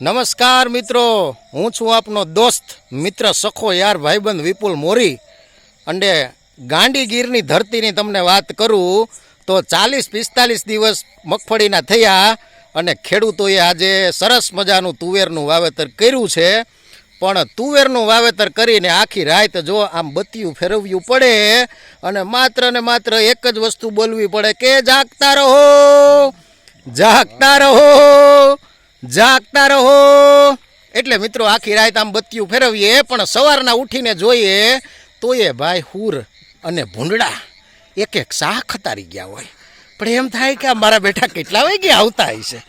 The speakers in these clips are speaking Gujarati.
નમસ્કાર મિત્રો. હું છું આપનો દોસ્ત, મિત્ર, સખો યાર, ભાઈબંધ વિપુલ મોરી. અને ગાંડીગીરની ધરતીની તમને વાત કરું તો ચાલીસ પિસ્તાલીસ દિવસ મગફળીના થયા અને ખેડૂતોએ આજે સરસ મજાનું તુવેરનું વાવેતર કર્યું છે. પણ તુવેરનું વાવેતર કરીને આખી રાત જો આમ બત્તીયું ફેરવવું પડે અને માત્ર ને માત્ર એક જ વસ્તુ બોલવી પડે કે જાગતા રહો જાગતા રહો. જાગતા રહો. એટલે મિત્રો, આખી રાત આમ બત્તીયું ફેરવીએ, પણ સવારના ઉઠીને જોઈએ તો એ ભાઈ હુર અને ભૂંડડા એક એક શાહ ખતારી ગયા હોય. પણ એમ થાય કે મારા બેટા કેટલા વાગે આવતા હશે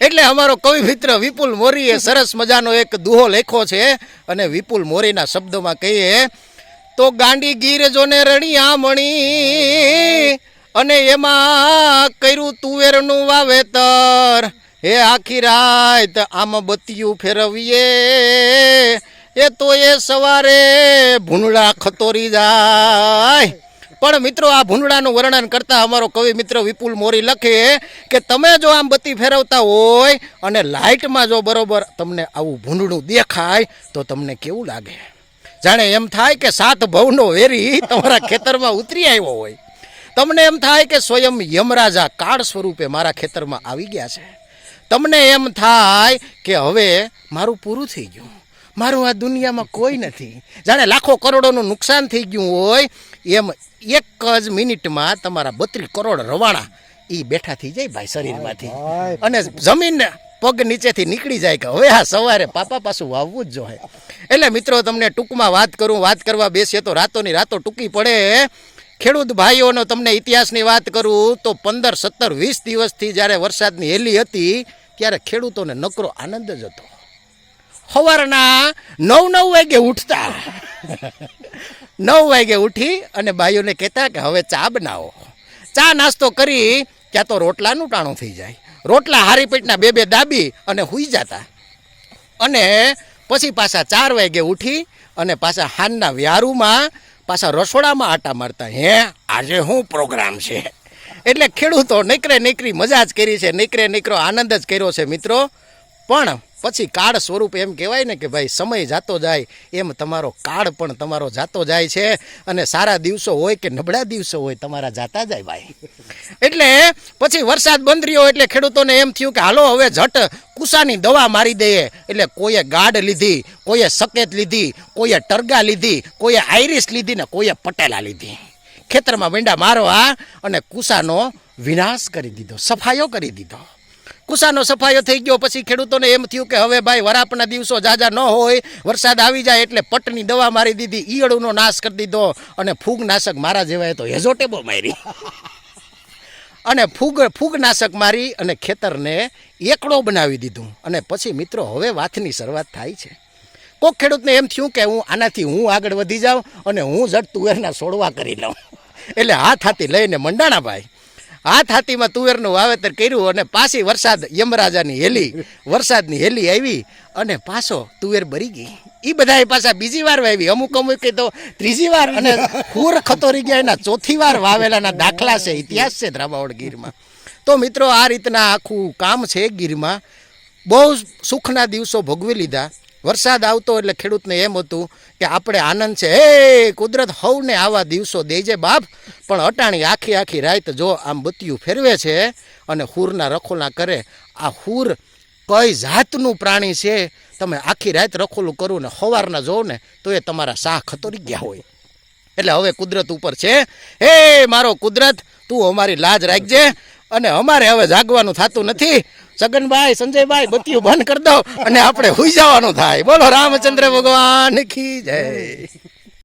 એટલે અમારો કવિ મિત્ર વિપુલ મોરીએ સરસ મજાનો એક દુહો લખ્યો છે અને વિપુલ મોરીના શબ્દોમાં કહીએ, તો ગાંડી ગીર જોને રણિયા મણી અને એમાં કર્યું તુવેરનું વાવેતર. હે આખી રાત આમ બત્તીયું ફેરવીએ. એ તો એ સવારે ભૂંડડા ખતોરી જાય. પણ મિત્રો આ ભૂંડડાનું વર્ણન કરતા અમારો કવિ મિત્ર વિપુલ મોરી લખે કે તમે જો આમ બત્તી ફેરવતા હોય અને લાઇટમાં જો બરોબર તમને આવું ભૂંડળું દેખાય તો તમને કેવું લાગે? જાણે એમ થાય કે સાત ભવનો વેરી તમારા ખેતરમાં ઉતરી આવ્યો હોય. તમને એમ થાય કે સ્વયં યમરાજા કાળ સ્વરૂપે મારા ખેતરમાં આવી ગયા છે. તમને એમ થાય કે હવે મારું પૂરું થઈ ગયું. મારું આ દુનિયામાં કોઈ નથી. જાણે લાખો કરોડોનું નુકસાન થઈ ગયું હોય એમ એક જ મિનિટમાં તમારા બત્રીસ કરોડ રવાણા એ બેઠા થઈ જાય ભાઈ શરીરમાંથી. અને જમીન પગ નીચેથી નીકળી જાય કે હવે આ સવારે પાપા પાછું વાવવું જ જોઈએ. એટલે મિત્રો તમને ટૂંકમાં વાત કરું વાત કરવા બેસીએ તો રાતોની રાતો ટૂંકી પડે. ખેડૂત ભાઈઓનો તમને ઇતિહાસની વાત કરું તો પંદર સત્તર વીસ દિવસથી જ્યારે વરસાદની હેલી હતી ત્યારે ખેડૂતોને નકરો આનંદ જ હતો. સવારના નવ નવ વાગે ઉઠતા. નવ વાગે ઉઠી અને બાઈઓને કહેતા કે હવે ચા બનાવો. ચા નાસ્તો કરી ત્યાં તો રોટલાનું ટાણું થઈ જાય. રોટલા હારી પેટના બે બે દાબી અને હુઈ જતા. અને પછી પાછા ચાર વાગે ઉઠી અને પાછા હાનના વ્યારુમાં પાછા રસોડામાં આટા મારતા. હે, આજે શું પ્રોગ્રામ છે. એટલે ખેડૂતો નીકળે નીકળી મજા જ કરી છે, નીકળે નીકળો, આનંદ જ કર્યો છે મિત્રો. પણ પછી કાળ સ્વરૂપ એમ કહેવાય ને કે ભાઈ સમય જાતો જાય, એમ તમારો કાળ પણ તમારો જાતો જાય છે. અને સારા દિવસો હોય કે નબળા દિવસો હોય તમારા જાતા જાય ભાઈ. એટલે પછી વરસાદ બંધ રહ્યો એટલે ખેડૂતોને એમ થયું કે હાલો હવે ઝટ કુસાની દવા મારી દઈએ. એટલે કોઈએ ગાઢ લીધી, કોઈએ સકેત લીધી, કોઈએ ટરગા લીધી, કોઈએ આઈરિસ લીધી ને કોઈએ પટેલા લીધી. ખેતરમાં મીંડા મારવા અને કુસાનો વિનાશ કરી દીધો, સફાયો કરી દીધો. કુસાનો સફાયો થઈ ગયો પછી ખેડૂતોને એમ થયું કે હવે ભાઈ વરાપના દિવસો જાજા ન હોય, વરસાદ આવી જાય એટલે પટની દવા મારી દીધી, ઈયળોનો નાશ કરી દીધો અને ફૂગનાશક મારા જેવાએ તો હેઝોટેબો મારી. અને ફૂગ, ફૂગનાશક મારી અને ખેતરને એકડો બનાવી દીધું. અને પછી મિત્રો, હવે વાતની શરૂઆત થાય છે. કોક ખેડૂતને એમ થયું કે હું આનાથી હું આગળ વધી જાઉં અને હું જટ તુવેરના છોડવા કરી લઉં. એટલે હાથ હાથી લઈને મંડાણાભાઈ. હાથ હાથીમાં તુવેરનું વાવેતર કર્યું અને પાછી વરસાદ યમરાજાની હેલી, વરસાદની હેલી આવી અને પાછો તુવેર બરી ગઈ. એ બધા પાછા બીજી વાર વાવી અમુક અમુક તો ત્રીજી વાર અને ખૂર ખતોરી ગયા એના ચોથી વાર વાવેલાના દાખલા છે, ઇતિહાસ છે ધ્રાબાવડ ગીરમાં. તો મિત્રો, આ રીતના આખું કામ છે ગીરમાં. બહુ સુખના દિવસો ભોગવી લીધા. વરસાદ આવતો એટલે ખેડૂતને એમ હતું કે આપણે આનંદ છે. હે, કુદરત હવને આવા દિવસો દેજે બાપ. પણ અટાણી આખી આખી રાત જો આમ બત્તીયું ફેરવે છે અને હુરના રખોલા કરે, આ હુર કઈ જાતનું પ્રાણી છે? તમે આખી રાત રખોલું કરું ને સવારના જોવો ને, તો એ તમારા શાહ ખતોરી ગયા હોય. એટલે હવે કુદરત ઉપર છે. હે, મારો કુદરત, તું અમારી લાજ રાખજે. અને અમારે હવે જાગવાનું થતું નથી. સગનભાઈ, સંજયભાઈ બત્યું બંધ કરી દો અને આપણે હુઈ જવાનું થાય. બોલો, રામચંદ્ર ભગવાન કી જય?